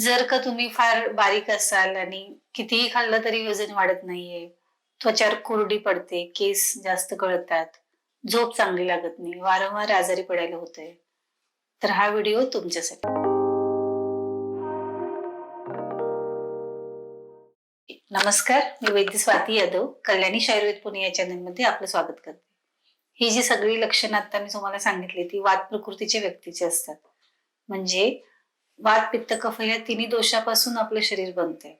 जर का तुम्ही फार बारीक असाल आणि कितीही खाल्लं तरी वजन वाढत नाहीये त्वचावर कोरडी पडते केस जास्त गळतात झोप चांगली लागत नाही वारंवार आजारी पडायला होतंय. तर हा व्हिडिओ तुमच्यासाठी. नमस्कार मी वैद्य स्वाती यादव कल्याणी आयुर्वेद पुणे या चॅनलमध्ये आपलं स्वागत करते. ही जी सगळी लक्षणं आता मी तुम्हाला सांगितली ती वाद प्रकृतीच्या व्यक्तीची असतात. म्हणजे वात पित्त कफ या तिन्ही दोषापासून आपलं शरीर बनते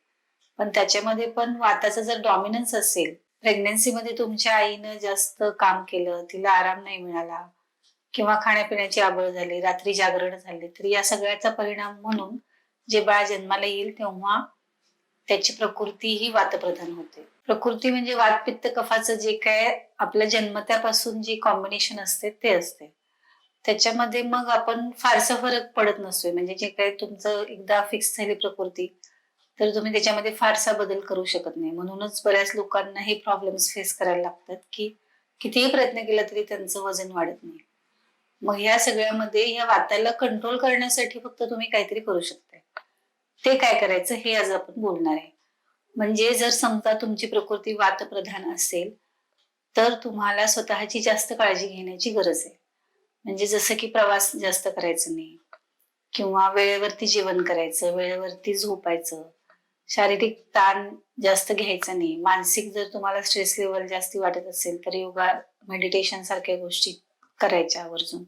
पण त्याच्यामध्ये पण वाताचा जर डॉमिनन्स असेल प्रेग्नन्सीमध्ये तुमच्या आईनं जास्त काम केलं तिला आराम नाही मिळाला किंवा खाण्यापिण्याची आबळ झाली रात्री जागरण झाले तर या सगळ्याचा परिणाम म्हणून जे बाळ जन्माला येईल तेव्हा त्याची प्रकृती ही वातप्रधान होते. प्रकृती म्हणजे वात पित्त कफाचं जे काय आपल्या जन्मत्यापासून जे कॉम्बिनेशन असते ते असते. त्याच्यामध्ये मग आपण फारसा फरक पडत नसतोय. म्हणजे जे काही तुमचं एकदा फिक्स झाली प्रकृती तर तुम्ही त्याच्यामध्ये फारसा बदल करू शकत नाही. म्हणूनच बऱ्याच लोकांना हे प्रॉब्लेम्स फेस करायला लागतात की कितीही प्रयत्न केला तरी त्यांचं वजन वाढत नाही. मग ह्या सगळ्यामध्ये या वाताला कंट्रोल करण्यासाठी फक्त तुम्ही काहीतरी करू शकताय. ते काय करायचं हे आज आपण बोलणार आहे. म्हणजे जर समजा तुमची प्रकृती वातप्रधान असेल तर तुम्हाला स्वतःची जास्त काळजी घेण्याची गरज आहे. म्हणजे जसं की प्रवास जास्त करायचं नाही. किंवा वेळेवरती जेवण करायचं वेळेवरती झोपायचं. शारीरिक ताण जास्त घ्यायचा नाही. मानसिक जर तुम्हाला स्ट्रेस लेवल जास्ती वाटत असेल तर योगा मेडिटेशन सारख्या गोष्टी करायच्या आवर्जून.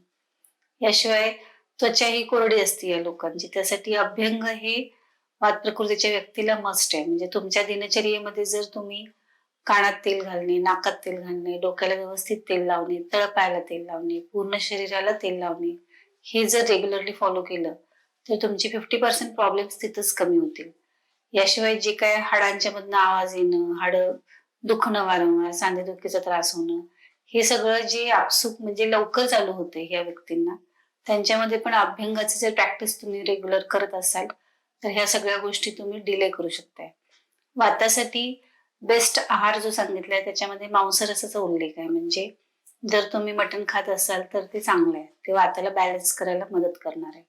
याशिवाय त्वचा ही कोरडी असते या लोकांची. त्यासाठी अभ्यंग हे वात प्रकृतीच्या व्यक्तीला मस्ट आहे. म्हणजे तुमच्या दिनचर्येमध्ये जर तुम्ही कानात तेल घालणे नाकात तेल घालणे डोक्याला व्यवस्थित तेल लावणे तळपायाला तेल लावणे पूर्ण शरीराला तेल लावणे. हे जर रेग्युलरली फॉलो केलं तर तुमची फिफ्टी पर्सेंट प्रॉब्लेम्स तिथंच कमी होतील. याशिवाय जे काय हाडांच्या मधनं आवाज येणं हाड दुखणं वारंवार सांधेदुखीचा त्रास होणं हे सगळं जे आपसूक म्हणजे लवकर चालू होते ह्या व्यक्तींना त्यांच्यामध्ये पण अभ्यंगाचे जर प्रॅक्टिस तुम्ही रेग्युलर करत असाल तर ह्या सगळ्या गोष्टी तुम्ही डिले करू शकताय. वातासाठी बेस्ट आहार जो सांगितलाय त्याच्यामध्ये मांसरसाचा उल्लेख आहे म्हणजे जर तुम्ही मटण खात असाल तर ते चांगलं आहे. ते वाताला बॅलन्स करायला मदत करणार आहे.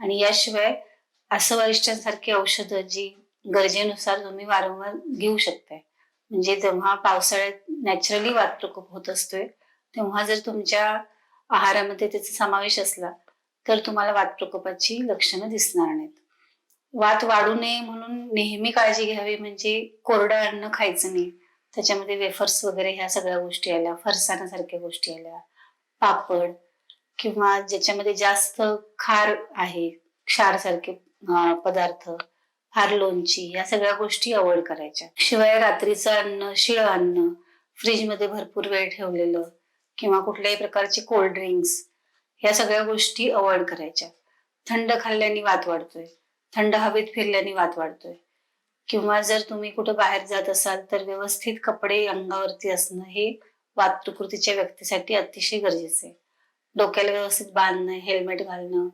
आणि याशिवाय असं वरिष्ठांसारखी औषधं जी गरजेनुसार तुम्ही वारंवार घेऊ शकताय. म्हणजे जेव्हा पावसाळ्यात नॅचरली वात प्रकोप होत असतोय तेव्हा जर तुमच्या आहारामध्ये त्याचा समावेश असला तर तुम्हाला वातप्रकोपाची लक्षणं दिसणार नाहीत. वात वाढू नये म्हणून नेहमी काळजी घ्यावी म्हणजे कोरडं अन्न खायचं नाही. त्याच्यामध्ये वेफर्स वगैरे ह्या सगळ्या गोष्टी आल्या फरसाणासारख्या गोष्टी आल्या पापड किंवा ज्याच्यामध्ये जास्त खार आहे क्षार सारखे पदार्थ फार लोणची या सगळ्या गोष्टी अवॉइड करायच्या. शिवाय रात्रीचं अन्न शिळ अन्न फ्रीजमध्ये भरपूर वेळ ठेवलेलं किंवा कुठल्याही प्रकारचे कोल्ड ड्रिंक्स या सगळ्या गोष्टी अवॉइड करायच्या. थंड खाल्ल्याने वात वाढतोय. थंड हवेत फिरल्याने वात वाढतोय. किंवा जर तुम्ही कुठं बाहेर जात असाल तर व्यवस्थित कपडे अंगावरती असणं हे वात प्रकृतीच्या व्यक्तीसाठी अतिशय गरजेचं आहे. डोक्याला व्यवस्थित बांधणं हेल्मेट घालणं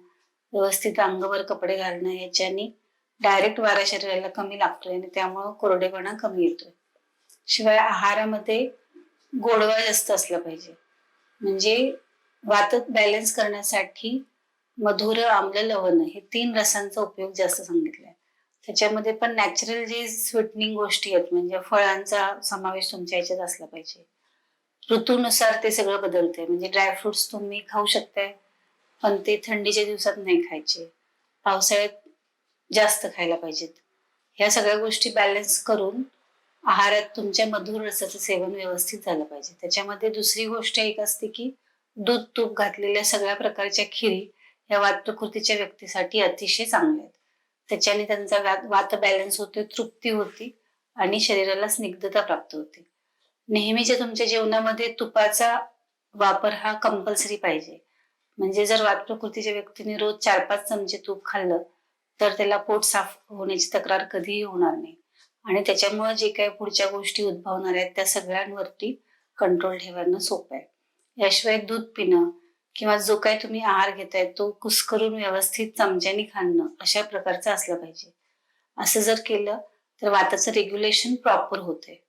व्यवस्थित अंगावर कपडे घालणं ह्याच्यानी डायरेक्ट वारा शरीराला कमी लागतोय आणि त्यामुळं कोरडेपणा कमी येतोय. शिवाय आहारामध्ये गोडवा जास्त असला पाहिजे. म्हणजे वातत बॅलन्स करण्यासाठी मधुर आम्ल लवण हे तीन रसांचा उपयोग जास्त सांगितलाय. त्याच्यामध्ये पण नॅचरल जे स्वीटनिंग गोष्टी आहेत म्हणजे फळांचा समावेश तुमच्या याच्यात असला पाहिजे. ऋतूनुसार ते सगळं बदलतंय. म्हणजे ड्रायफ्रुट्स तुम्ही खाऊ शकताय पण ते थंडीच्या दिवसात नाही खायचे. पावसाळ्यात जास्त खायला पाहिजेत. ह्या सगळ्या गोष्टी बॅलन्स करून आहारात तुमच्या मधुर रसाचं सेवन व्यवस्थित झालं पाहिजे. त्याच्यामध्ये दुसरी गोष्ट एक असते की दूध तूप घातलेल्या सगळ्या प्रकारच्या खिरी या वात व्यक्तीसाठी अतिशय चांगल्या आहेत. त्याच्याने त्यांचा वात बॅलन्स होते तृप्ती होती आणि शरीराला स्निग्धता प्राप्त होते. नेहमीच्या तुमच्या जेवणामध्ये तुपाचा वापर हा कंपल्सरी पाहिजे. म्हणजे जर वातप्रकृतीच्या व्यक्तीने रोज चार पाच चमचे तूप खाल्लं तर त्याला पोट साफ होण्याची तक्रार कधीही होणार नाही. आणि त्याच्यामुळे जे काही पुढच्या गोष्टी उद्भवणार आहेत त्या सगळ्यांवरती कंट्रोल ठेवणं सोपं आहे. याशिवाय दूध पिणं किंवा जो काही तुम्ही आहार घेताय तो कुस्करून व्यवस्थित चमच्याने खाणं अशा प्रकारचं असलं पाहिजे. असं जर केलं तर वाताचं रेग्युलेशन प्रॉपर होते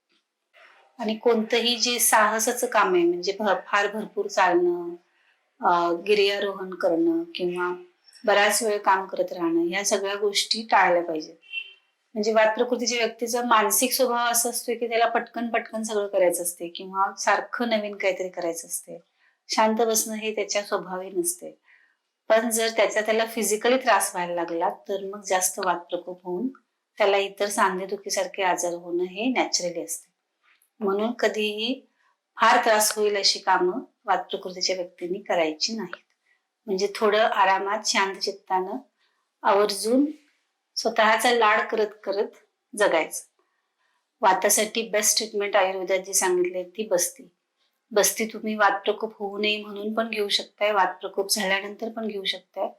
आणि कोणतंही जे साहसाचं काम आहे म्हणजे फार भरपूर चालणं गिर्यारोहण करणं किंवा बराच वेळ काम करत राहणं ह्या सगळ्या गोष्टी टाळल्या पाहिजेत. म्हणजे वात प्रकृतीच्या व्यक्तीचा मानसिक स्वभाव असा असतो की त्याला पटकन पटकन सगळं करायचं असते किंवा सारखं नवीन काहीतरी करायचं असते शांत बसणं हे त्याच्या स्वभावी नसते. पण जर त्याचा त्याला फिजिकली त्रास व्हायला लागला तर मग जास्त वाद प्रकोप होऊन त्याला इतर सांधेदुखीसारखे आजार होणं हे नॅचरली असते. म्हणून कधीही फार त्रास होईल अशी कामं वाद प्रकृतीच्या व्यक्तींनी करायची नाहीत. म्हणजे थोडं आरामात शांत चित्तानं आवर्जून स्वतःचा लाड करत करत जगायचं. वातासाठी बेस्ट ट्रीटमेंट आयुर्वेदात जी सांगितली ती बसती. बसती तुम्ही वात प्रकोप होऊ नये म्हणून पण घेऊ शकताय वात प्रकोप झाल्यानंतर पण घेऊ शकताय.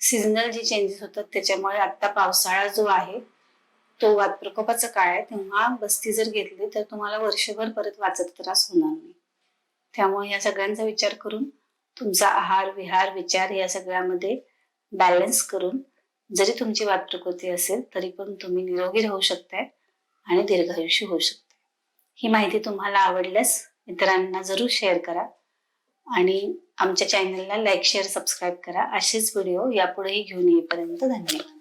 सीझनल जे चेंजेस होतात त्याच्यामुळे आता पावसाळा जो आहे तो वात प्रकोपाचा काळ आहे. तेव्हा बस्ती जर घेतली तर तुम्हाला वर्षभर परत वाचत त्रास होणार नाही. त्यामुळे या सगळ्यांचा विचार करून तुमचा आहार विहार विचार या सगळ्यामध्ये बॅलन्स करून जरी तुमची वात प्रकृती असेल तरी पण तुम्ही निरोगी राहू शकताय आणि दीर्घायुषी होऊ शकते ही माहिती तुम्हाला आवडल्यास इतरांना जरूर शेअर करा. आणि आमच्या चॅनलला लाईक शेअर सबस्क्राईब करा. असेच व्हिडिओ यापुढेही घेऊन येईपर्यंत धन्यवाद.